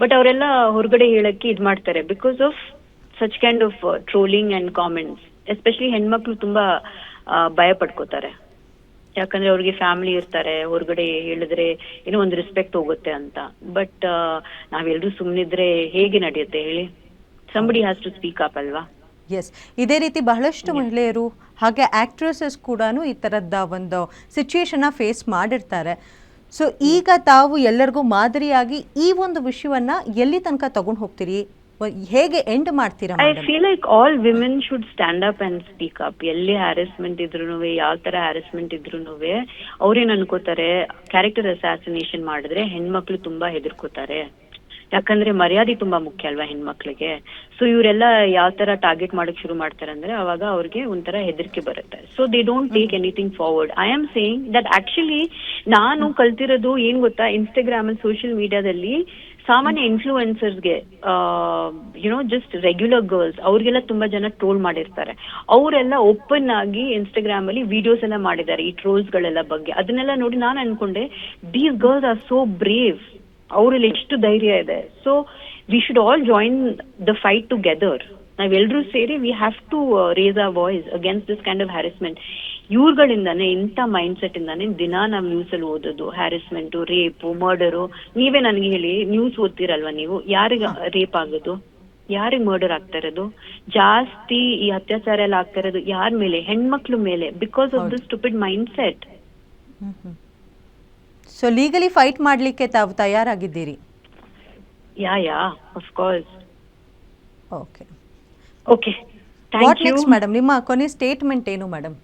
But ಅವರೆಲ್ಲ ಹೊರಗಡೆ ಹೇಳಕ್ಕೆ ಇದ್ ಮಾಡ್ತಾರೆ. Because of such kind of trolling and comments especially ಹೆಣ್ಮಕ್ಳು ತುಂಬಾ ಭಯ ಪಡ್ಕೋತಾರೆ. ಯಾಕಂದ್ರೆ ಅವ್ರಿಗೆ ಫ್ಯಾಮಿಲಿ ಇರ್ತಾರೆ ಹೊರಗಡೆ ಹೇಳಿದ್ರೆ ಏನೋ ಒಂದು ರೆಸ್ಪೆಕ್ಟ್ ಹೋಗುತ್ತೆ ಅಂತ. ಬಟ್ ನಾವೆಲ್ಲರೂ ಸುಮ್ಮನಿದ್ರೆ ಹೇಗೆ ನಡೆಯುತ್ತೆ ಹೇಳಿ? Somebody has to speak up ಅಲ್ವಾ? ಎಸ್ ಇದೇ ರೀತಿ ಬಹಳಷ್ಟು ಮಹಿಳೆಯರು ಹಾಗೆ ಆಕ್ಟ್ರೆಸಸ್ ಕೂಡ ಈ ತರದ ಒಂದು ಸಿಚುಯೇಷನ್ನ ಫೇಸ್ ಮಾಡಿರ್ತಾರೆ. ಸೊ ಈಗ ತಾವು ಎಲ್ಲರಿಗೂ ಮಾದರಿಯಾಗಿ ಈ ಒಂದು ವಿಷಯವನ್ನ ಎಲ್ಲಿ ತನಕ ತಗೊಂಡು ಹೋಗ್ತೀರಿ? ಹೇಗೆ ಎಂಡ್ ಮಾಡ್ತೀರಾ I feel like all women should stand up and speak up ಎಲ್ಲಿ ಹ್ಯಾರಸ್ಮೆಂಟ್ ಇದ್ರು ಯಾವ ತರ ಹ್ಯಾರಸ್ಮೆಂಟ್ ಇದ್ರು ಅವ್ರೇನ್ ಅನ್ಕೋತಾರೆ ಕ್ಯಾರೆಕ್ಟರ್ ಅಸಾಸಿನೇಷನ್ ಮಾಡಿದ್ರೆ ಹೆಣ್ಮಕ್ಳು ತುಂಬಾ ಹೆದರ್ಕೋತಾರೆ. ಯಾಕಂದ್ರೆ ಮರ್ಯಾದೆ ತುಂಬಾ ಮುಖ್ಯ ಅಲ್ವಾ ಹೆಣ್ಮಕ್ಳಿಗೆ? ಸೊ ಇವರೆಲ್ಲ ಯಾವ ತರ ಟಾರ್ಗೆಟ್ ಮಾಡಕ್ ಶುರು ಮಾಡ್ತಾರೆ ಅಂದ್ರೆ ಅವಾಗ ಅವ್ರಿಗೆ ಒಂಥರ ಹೆದರಿಕೆ ಬರುತ್ತೆ. So they don't take anything forward I am saying that actually ನಾನು ಕಲ್ತಿರೋದು ಏನ್ ಗೊತ್ತಾ? ಇನ್ಸ್ಟಾಗ್ರಾಮ್ ಅಲ್ಲಿ ಸೋಷಿಯಲ್ ಮೀಡಿಯಾದಲ್ಲಿ ಸಾಮಾನ್ಯ ಇನ್ಫ್ಲೂಯೆನ್ಸರ್ಸ್ಗೆ you know just regular girls ಅವ್ರಿಗೆಲ್ಲ ತುಂಬಾ ಜನ ಟ್ರೋಲ್ ಮಾಡಿರ್ತಾರೆ. ಅವರೆಲ್ಲ ಓಪನ್ ಆಗಿ ಇನ್ಸ್ಟಾಗ್ರಾಮ್ ಅಲ್ಲಿ ವಿಡಿಯೋಸ್ ಎಲ್ಲ ಮಾಡಿದ್ದಾರೆ ಈ ಟ್ರೋಲ್ಸ್ ಗಳೆಲ್ಲ ಬಗ್ಗೆ. ಅದನ್ನೆಲ್ಲ ನೋಡಿ ನಾನು ಅನ್ಕೊಂಡೆ these girls are so brave ಅವರಲ್ಲಿ ಎಷ್ಟು ಧೈರ್ಯ ಇದೆ. So we should all join the fight together ನಾವೆಲ್ಲರೂ ಸೇರಿ we have to raise a voice against this kind of harassment ಇವ್ರುಗಳಿಂದಾನೆ ಇಂಥ ಮೈಂಡ್ ಸೆಟ್ ಇಂದಾನೆ ದಿನ ನಾವು ನ್ಯೂಸ್ ಅಲ್ಲಿ ಓದೋದು. ಹ್ಯಾರಿಸ್ಮೆಂಟ್ ರೇಪು ಮರ್ಡರು ನೀವೇ ನನಗೆ ಹೇಳಿ ನ್ಯೂಸ್ ಓದ್ತೀರಲ್ವಾ ನೀವು? ಯಾರಿಗ ರೇಪ್ ಆಗೋದು? ಯಾರಿಗ್ ಮರ್ಡರ್ ಆಗ್ತಾ ಇರೋದು? ಜಾಸ್ತಿ ಈ ಅತ್ಯಾಚಾರ ಎಲ್ಲ ಆಗ್ತಾ ಇರೋದು ಯಾರ ಮೇಲೆ? ಹೆಣ್ಮಕ್ಳು ಮೇಲೆ? Because of the stupid mind set so legally fight ಮಾಡಲಿಕ್ಕೆ ತಾವು ತಯಾರಾಗಿದ್ದೀರಿ? Ya ya of course okay okay what next madam ನಿಮ್ಮ ಕೊನೆ ಸ್ಟೇಟ್ಮೆಂಟ್ ಏನು madam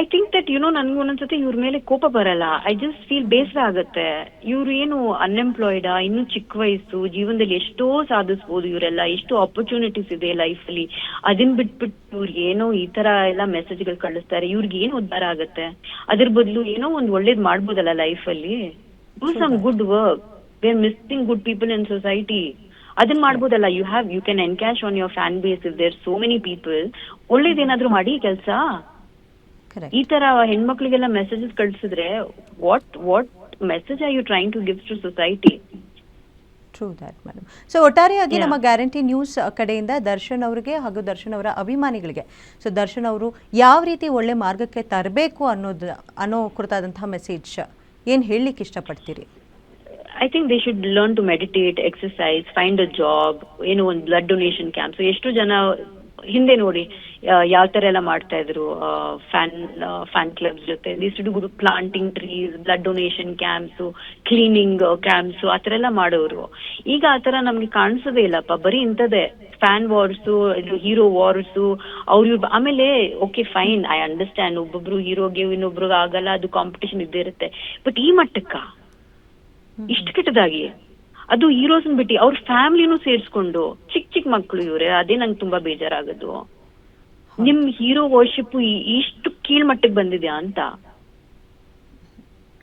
I think that you know ನನ್ಗೆ ಒಂದೊಂದ್ಸತಿ ಇವ್ರ ಮೇಲೆ ಕೋಪ ಬರಲ್ಲ. ಐ ಜಸ್ಟ್ ಫೀಲ್ ಬೇಸರ ಆಗುತ್ತೆ. ಇವ್ರು ಏನು ಅನ್ಎಂಪ್ಲಾಯ್ಡ್ ಇನ್ನು ಚಿಕ್ಕ ವಯಸ್ಸು ಜೀವನದಲ್ಲಿ ಎಷ್ಟೋ ಸಾಧಿಸ್ಬೋದು ಇವರೆಲ್ಲ ಎಷ್ಟು ಆಪರ್ಚುನಿಟೀಸ್ ಇದೆ ಲೈಫ್ ಅಲ್ಲಿ ಅದನ್ನ ಬಿಟ್ಬಿಟ್ಟು ಇವ್ರಿಗೆ ಏನೋ ಈ ತರ ಎಲ್ಲ ಮೆಸೇಜ್ಗಳು ಕಳಿಸ್ತಾರೆ. ಇವ್ರಿಗೆ ಏನು ಉದ್ದಾರ ಆಗುತ್ತೆ? ಅದ್ರ ಬದಲು ಏನೋ ಒಂದ್ ಒಳ್ಳೇದ್ ಮಾಡ್ಬೋದಲ್ಲ ಲೈಫ್ ಅಲ್ಲಿ do some good work they are missing good people in society ಅದನ್ನ ಮಾಡ್ಬೋದಲ್ಲ you have you can encash on your fan base if there so many people ಒಳ್ಳೇದೇನಾದ್ರೂ ಮಾಡಿ ಕೆಲಸ? ಈ ತರ ಹೆಣ್ಮಕ್ಳಿಗೆಲ್ಲ ಮೆಸೇಜಸ್ ಕಳ್ಸಿದ್ರೆ what what message are you trying to give to society true that madam so ಒಟ್ಟಾರೆಯಾಗಿ. ನಮ್ಮ ಗ್ಯಾರಂಟಿ ನ್ಯೂಸ್ ಕಡೆಯಿಂದ ದರ್ಶನ್ ಅವರಿಗೆ ಹಾಗೂ ದರ್ಶನ್ ಅವರ ಅಭಿಮಾನಿಗಳಿಗೆ. ಸೊ ದರ್ಶನ್ ಅವರು ಯಾವ ರೀತಿ ಒಳ್ಳೆ ಮಾರ್ಗಕ್ಕೆ ತರಬೇಕು ಅನ್ನೋದು ಅನ್ನೋ ಕುರಿತಾದಂತಹ ಮೆಸೇಜ್ ಏನು ಹೇಳಲಿಕ್ಕೆ ಇಷ್ಟಪಡ್ತೀರಿ? I think they should learn to meditate exercise find a job ಏನು ಒಂದು ಬ್ಲಡ್ ಡೊನೇಷನ್ ಕ್ಯಾಂಪ್ ಎಷ್ಟು ಜನ ಹಿಂದೆ ನೋಡಿ ಯಾವ ತರ ಎಲ್ಲ ಮಾಡ್ತಾ ಇದ್ರು ಫ್ಯಾನ್ ಫ್ಯಾನ್ ಕ್ಲಬ್ಸ್ ಜೊತೆ. Good planting trees blood donation camps cleaning camps ಆ ತರ ಎಲ್ಲ ಮಾಡೋರು. ಈಗ ಆ ತರ ನಮ್ಗೆ ಕಾಣಿಸೋದೇ ಇಲ್ಲಪ್ಪ ಬರೀ ಇಂಥದ್ದೇ. ಫ್ಯಾನ್ ವಾರ್ಸ್ ಇದು ಹೀರೋ ವಾರ್ಸು ಅವ್ರ ಆಮೇಲೆ ಓಕೆ ಫೈನ್ ಐ ಅಂಡರ್ಸ್ಟ್ಯಾಂಡ್ ಒಬ್ಬೊಬ್ರು ಹೀರೋಗೆ ಇನ್ನೊಬ್ರಿಗೆ ಆಗಲ್ಲ, ಅದು ಕಾಂಪಿಟೇಷನ್ ಇದ್ದೇ ಇರುತ್ತೆ. ಬಟ್ ಈ ಮಟ್ಟಕ್ಕ, ಇಷ್ಟು ಕೆಟ್ಟದಾಗಿ, ಅದು ಹೀರೋಸ್ ಬಿಟ್ಟು ಅವ್ರ ಫ್ಯಾಮಿಲಿನೂ ಸೇರ್ಸ್ಕೊಂಡು ಚಿಕ್ಕ ಮಕ್ಕಳು ಇವ್ರೆ, ಅದೇ ನಂಗೆ ತುಂಬಾ ಬೇಜಾರಾಗೋದು. ನಿಮ್ ಹೀರೋ ವರ್ಷಿಪ್ ಇಷ್ಟು ಕೀಳ್ ಮಟ್ಟಕ್ಕೆ ಬಂದಿದ್ಯಾ ಅಂತ?